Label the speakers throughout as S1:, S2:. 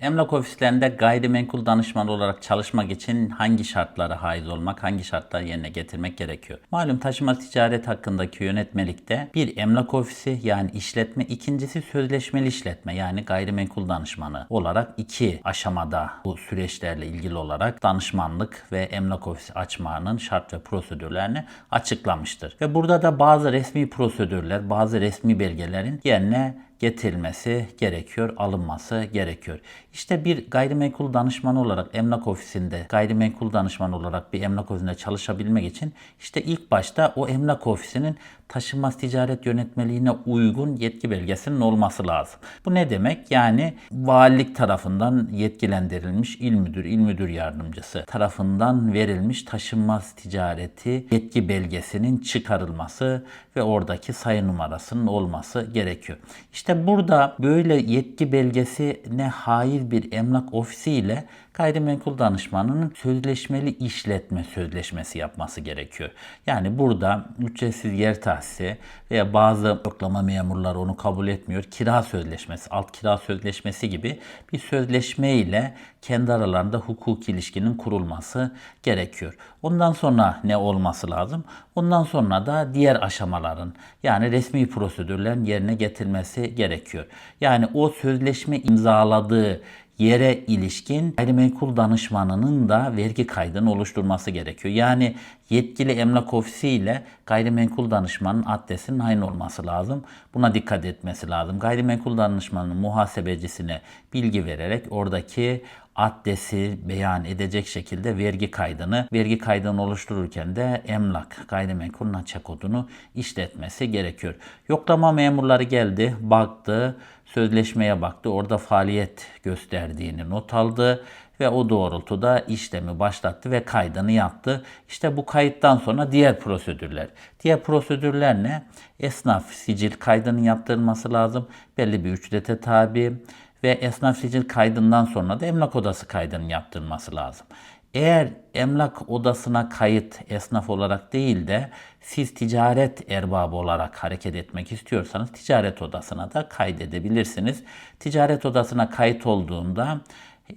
S1: Emlak ofislerinde gayrimenkul danışmanı olarak çalışmak için hangi şartlara haiz olmak, hangi şartları yerine getirmek gerekiyor? Malum taşıma ticaret hakkındaki yönetmelikte bir emlak ofisi yani işletme, ikincisi sözleşmeli işletme yani gayrimenkul danışmanı olarak iki aşamada bu süreçlerle ilgili olarak danışmanlık ve emlak ofisi açmanın şart ve prosedürlerini açıklamıştır. Ve burada da bazı resmi prosedürler, bazı resmi belgelerin yerine getirilmesi gerekiyor, alınması gerekiyor. İşte bir gayrimenkul danışmanı olarak emlak ofisinde, gayrimenkul danışmanı olarak bir emlak ofisinde çalışabilmek için işte ilk başta o emlak ofisinin taşınmaz ticaret yönetmeliğine uygun yetki belgesinin olması lazım. Bu ne demek? Yani valilik tarafından yetkilendirilmiş il müdür, il müdür yardımcısı tarafından verilmiş taşınmaz ticareti yetki belgesinin çıkarılması ve oradaki sayı numarasının olması gerekiyor. İşte burada böyle yetki belgesine haiz bir emlak ofisi ile gayrimenkul danışmanının sözleşmeli işletme sözleşmesi yapması gerekiyor. Yani burada ücretsiz yer tahsisi veya bazı yoklama memurları onu kabul etmiyor. Kira sözleşmesi, alt kira sözleşmesi gibi bir sözleşme ile kendi aralarında hukuki ilişkinin kurulması gerekiyor. Ondan sonra ne olması lazım? Ondan sonra da diğer aşamaların yani resmi prosedürlerin yerine getirilmesi gerekiyor. Yani o sözleşme imzaladığı yere ilişkin gayrimenkul danışmanının da vergi kaydını oluşturması gerekiyor. Yani yetkili emlak ofisi ile gayrimenkul danışmanın adresinin aynı olması lazım. Buna dikkat etmesi lazım. Gayrimenkul danışmanının muhasebecisine bilgi vererek oradaki adresi beyan edecek şekilde vergi kaydını, vergi kaydını oluştururken de emlak, gayrimenkul naçe kodunu işletmesi gerekiyor. Yoklama memurları geldi, baktı, sözleşmeye baktı. Orada faaliyet gösterdiğini not aldı ve o doğrultuda işlemi başlattı ve kaydını yaptı. İşte bu kayıttan sonra diğer prosedürler. Diğer prosedürler ne? Esnaf sicil kaydının yaptırılması lazım. Belli bir ücrete tabi ve esnaf sicil kaydından sonra da emlak odası kaydının yaptırılması lazım. Eğer emlak odasına kayıt esnaf olarak değil de siz ticaret erbabı olarak hareket etmek istiyorsanız ticaret odasına da kaydedebilirsiniz. Ticaret odasına kayıt olduğunda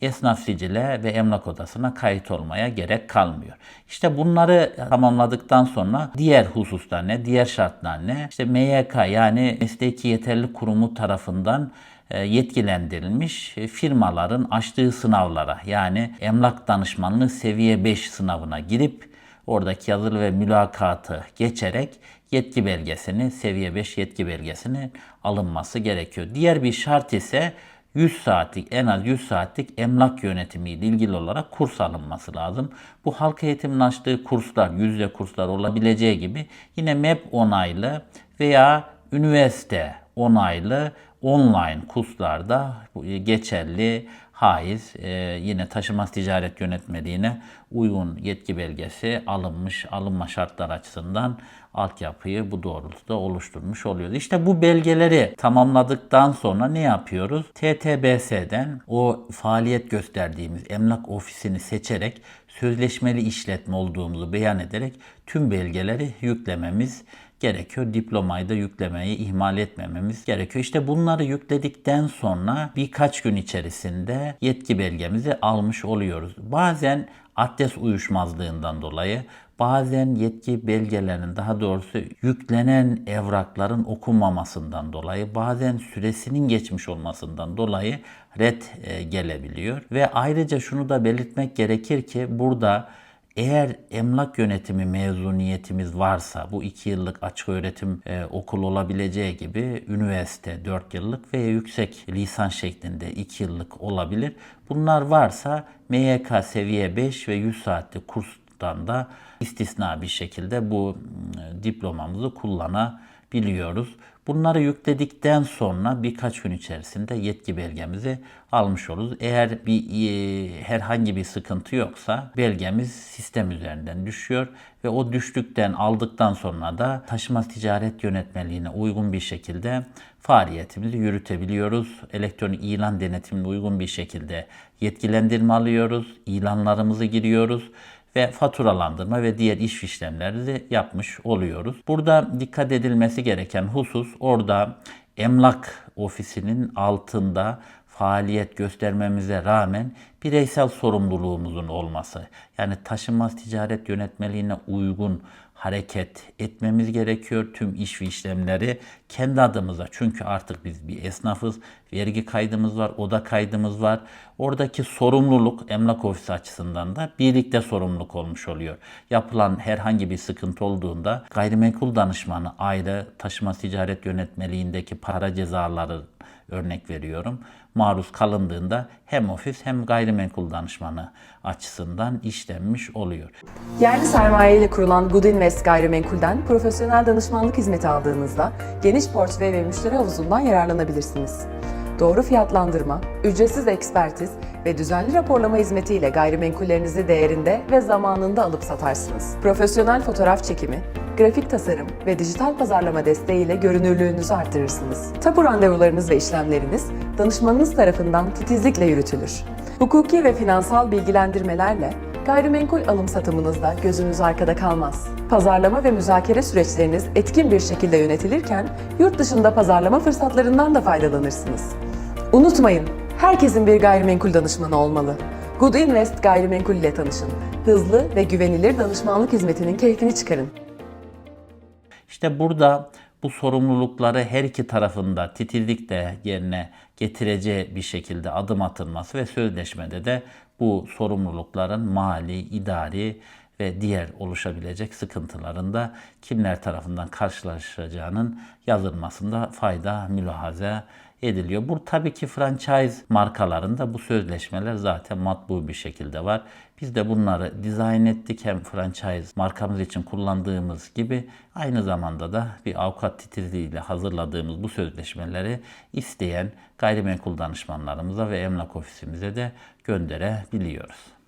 S1: esnaf sicile ve emlak odasına kayıt olmaya gerek kalmıyor. İşte bunları tamamladıktan sonra diğer hususlar ne, diğer şartlar ne? İşte MYK yani Mesleki Yeterli Kurumu tarafından yetkilendirilmiş firmaların açtığı sınavlara yani emlak danışmanlığı seviye 5 sınavına girip oradaki yazılı ve mülakatı geçerek yetki belgesini, seviye 5 yetki belgesini alınması gerekiyor. Diğer bir şart ise 100 saatlik en az 100 saatlik emlak yönetimi ile ilgili olarak kurs alınması lazım. Bu halk eğitiminin açtığı kurslar, yüzde kurslar olabileceği gibi yine MEP onaylı veya üniversite onaylı online kurslarda geçerli haiz e, yine taşımaz ticaret yönetmeliğine uygun yetki belgesi alınmış alınma şartlar açısından altyapıyı bu doğrultuda oluşturmuş oluyoruz. İşte bu belgeleri tamamladıktan sonra ne yapıyoruz? TTBS'den o faaliyet gösterdiğimiz emlak ofisini seçerek sözleşmeli işletme olduğumuzu beyan ederek tüm belgeleri yüklememiz gerekiyor. Diplomayı da yüklemeyi ihmal etmememiz gerekiyor. İşte bunları yükledikten sonra birkaç gün içerisinde yetki belgemizi almış oluyoruz. Bazen adres uyuşmazlığından dolayı bazen yetki belgelerinin daha doğrusu yüklenen evrakların okunmamasından dolayı bazen süresinin geçmiş olmasından dolayı red e, gelebiliyor. Ve ayrıca şunu da belirtmek gerekir ki burada eğer emlak yönetimi mezuniyetimiz varsa bu iki yıllık açık öğretim e, okulu olabileceği gibi üniversite 4 yıllık veya yüksek lisan şeklinde 2 yıllık olabilir. Bunlar varsa MYK seviye 5 ve 100 saatlik kurstan da istisna bir şekilde bu diplomamızı kullanabiliyoruz. Bunları yükledikten sonra birkaç gün içerisinde yetki belgemizi almış oluruz. Eğer bir e, herhangi bir sıkıntı yoksa belgemiz sistem üzerinden düşüyor ve o düştükten aldıktan sonra da taşıma ticaret yönetmeliğine uygun bir şekilde faaliyetimizi yürütebiliyoruz. Elektronik ilan denetimine uygun bir şekilde yetkilendirme alıyoruz. İlanlarımızı giriyoruz ve faturalandırma ve diğer iş işlemleri de yapmış oluyoruz. Burada dikkat edilmesi gereken husus orada emlak ofisinin altında faaliyet göstermemize rağmen bireysel sorumluluğumuzun olması. Yani taşınmaz ticaret yönetmeliğine uygun hareket etmemiz gerekiyor. Tüm iş ve işlemleri kendi adımıza. Çünkü artık biz bir esnafız. Vergi kaydımız var, oda kaydımız var. Oradaki sorumluluk emlak ofisi açısından da birlikte sorumluluk olmuş oluyor. Yapılan herhangi bir sıkıntı olduğunda gayrimenkul danışmanı ayrı taşıma ticaret yönetmeliğindeki para cezaları örnek veriyorum. Maruz kalındığında hem ofis hem gayrimenkul danışmanı açısından işlenmiş oluyor.
S2: Yerli sermaye ile kurulan Good Invest Gayrimenkul'den profesyonel danışmanlık hizmeti aldığınızda geniş portföy ve müşteri havuzundan yararlanabilirsiniz. Doğru fiyatlandırma, ücretsiz ekspertiz ve düzenli raporlama hizmetiyle gayrimenkullerinizi değerinde ve zamanında alıp satarsınız. Profesyonel fotoğraf çekimi, grafik tasarım ve dijital pazarlama desteğiyle görünürlüğünüzü artırırsınız. Tapu randevularınız ve işlemleriniz danışmanınız tarafından titizlikle yürütülür. Hukuki ve finansal bilgilendirmelerle gayrimenkul alım satımınızda gözünüz arkada kalmaz. Pazarlama ve müzakere süreçleriniz etkin bir şekilde yönetilirken yurt dışında pazarlama fırsatlarından da faydalanırsınız. Unutmayın, herkesin bir gayrimenkul danışmanı olmalı. Good Invest Gayrimenkul ile tanışın. Hızlı ve güvenilir danışmanlık hizmetinin keyfini çıkarın.
S1: İşte burada bu sorumlulukları her iki tarafında titizlikle yerine getireceği bir şekilde adım atılması ve sözleşmede de bu sorumlulukların mali, idari ve diğer oluşabilecek sıkıntıların da kimler tarafından karşılaşacağının yazılmasında fayda mülahaza ediliyor. Bu tabii ki franchise markalarında bu sözleşmeler zaten matbu bir şekilde var. Biz de bunları dizayn ettik hem franchise markamız için kullandığımız gibi aynı zamanda da bir avukat titizliğiyle hazırladığımız bu sözleşmeleri isteyen gayrimenkul danışmanlarımıza ve emlak ofisimize de gönderebiliyoruz.